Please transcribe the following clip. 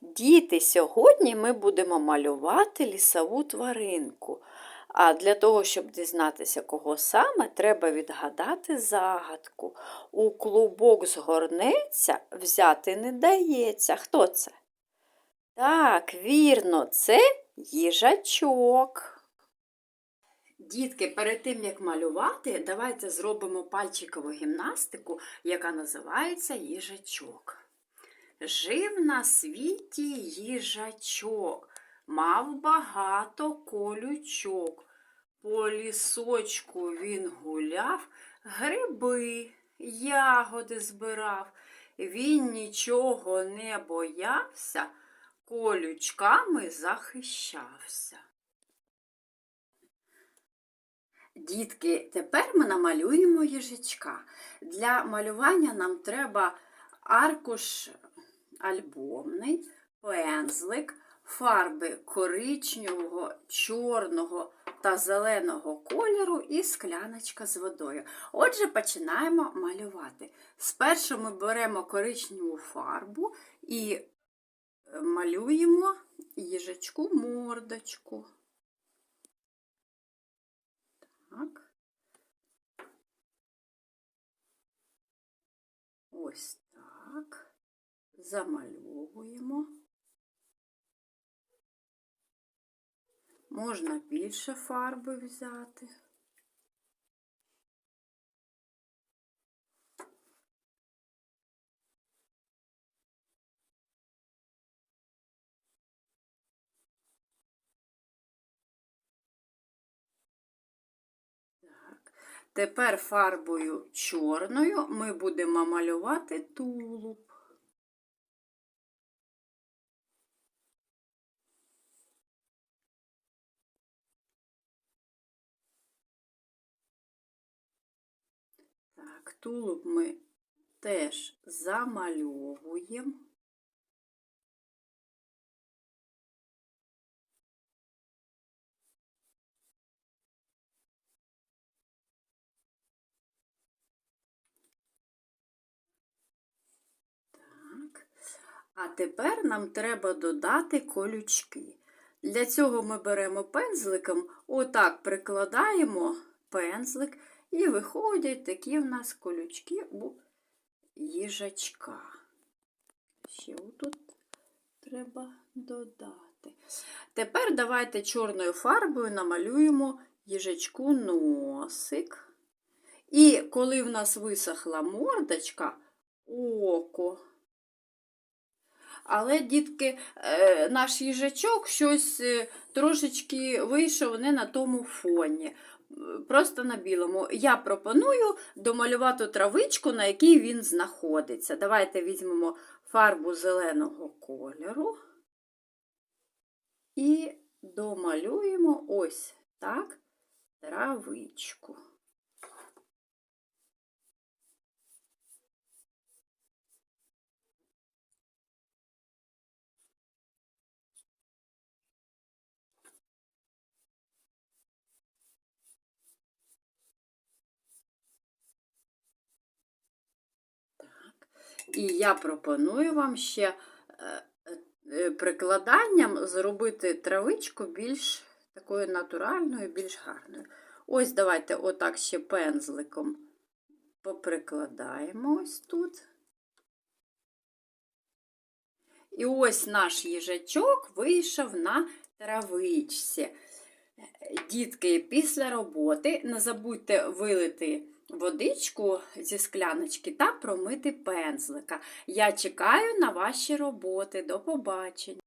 Діти, сьогодні ми будемо малювати лісову тваринку. А для того, щоб дізнатися, кого саме, треба відгадати загадку. У клубок згорнеться, взяти не дається. Хто це? Так, вірно, це їжачок. Дітки, перед тим як малювати, давайте зробимо пальчикову гімнастику, яка називається їжачок. Жив на світі їжачок, мав багато колючок. По лісочку він гуляв, гриби, ягоди збирав. Він нічого не боявся, колючками захищався. Дітки, тепер ми намалюємо їжачка. Для малювання нам треба аркуш альбомний, пензлик, фарби коричневого, чорного та зеленого кольору і скляночка з водою. Отже, починаємо малювати. Спершу ми беремо коричневу фарбу і малюємо їжачку мордочку. Так. Ось. Замальовуємо. Можна більше фарби взяти. Тепер фарбою чорною ми будемо малювати тулуб. Так, тулуб ми теж замальовуємо. Так. А тепер нам треба додати колючки. Для цього ми беремо пензликом, отак прикладаємо пензлик, і виходять такі в нас колючки у їжачка. Ще отут треба додати. Тепер давайте чорною фарбою намалюємо їжачку носик. І коли в нас висохла мордочка, око. Але, дітки, е, наш їжачок щось е, трошечки вийшов не на тому фоні. Просто на білому. Я пропоную домалювати травичку, на якій він знаходиться. Давайте візьмемо фарбу зеленого кольору і домалюємо ось так травичку. І я пропоную вам ще е, е, прикладанням зробити травичку більш такою натуральною, більш гарною. Ось давайте отак ще пензликом поприкладаємо ось тут. І ось наш їжачок вийшов на травичці. Дітки, після роботи не забудьте вилити водичку зі скляночки та промити пензлика. Я чекаю на ваші роботи. До побачення!